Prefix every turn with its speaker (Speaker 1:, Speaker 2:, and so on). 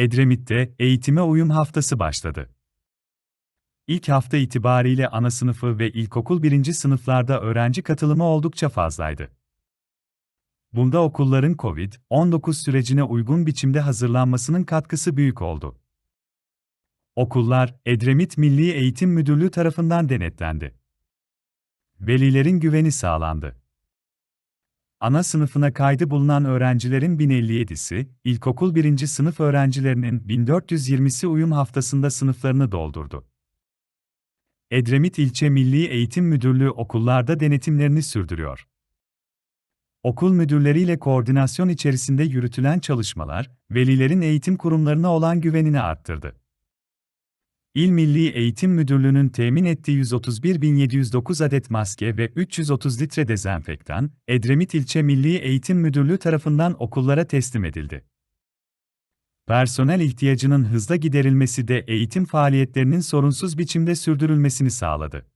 Speaker 1: Edremit'te eğitime uyum haftası başladı. İlk hafta itibariyle ana sınıfı ve ilkokul birinci sınıflarda öğrenci katılımı oldukça fazlaydı. Bunda okulların COVID-19 sürecine uygun biçimde hazırlanmasının katkısı büyük oldu. Okullar, Edremit Milli Eğitim Müdürlüğü tarafından denetlendi. Velilerin güveni sağlandı. Ana sınıfına kaydı bulunan öğrencilerin 1057'si, ilkokul 1. sınıf öğrencilerinin 1420'si uyum haftasında sınıflarını doldurdu. Edremit İlçe Milli Eğitim Müdürlüğü okullarda denetimlerini sürdürüyor. Okul müdürleriyle koordinasyon içerisinde yürütülen çalışmalar, velilerin eğitim kurumlarına olan güvenini arttırdı. İl Milli Eğitim Müdürlüğü'nün temin ettiği 131.709 adet maske ve 330 litre dezenfektan, Edremit İlçe Milli Eğitim Müdürlüğü tarafından okullara teslim edildi. Personel ihtiyacının hızla giderilmesi de eğitim faaliyetlerinin sorunsuz biçimde sürdürülmesini sağladı.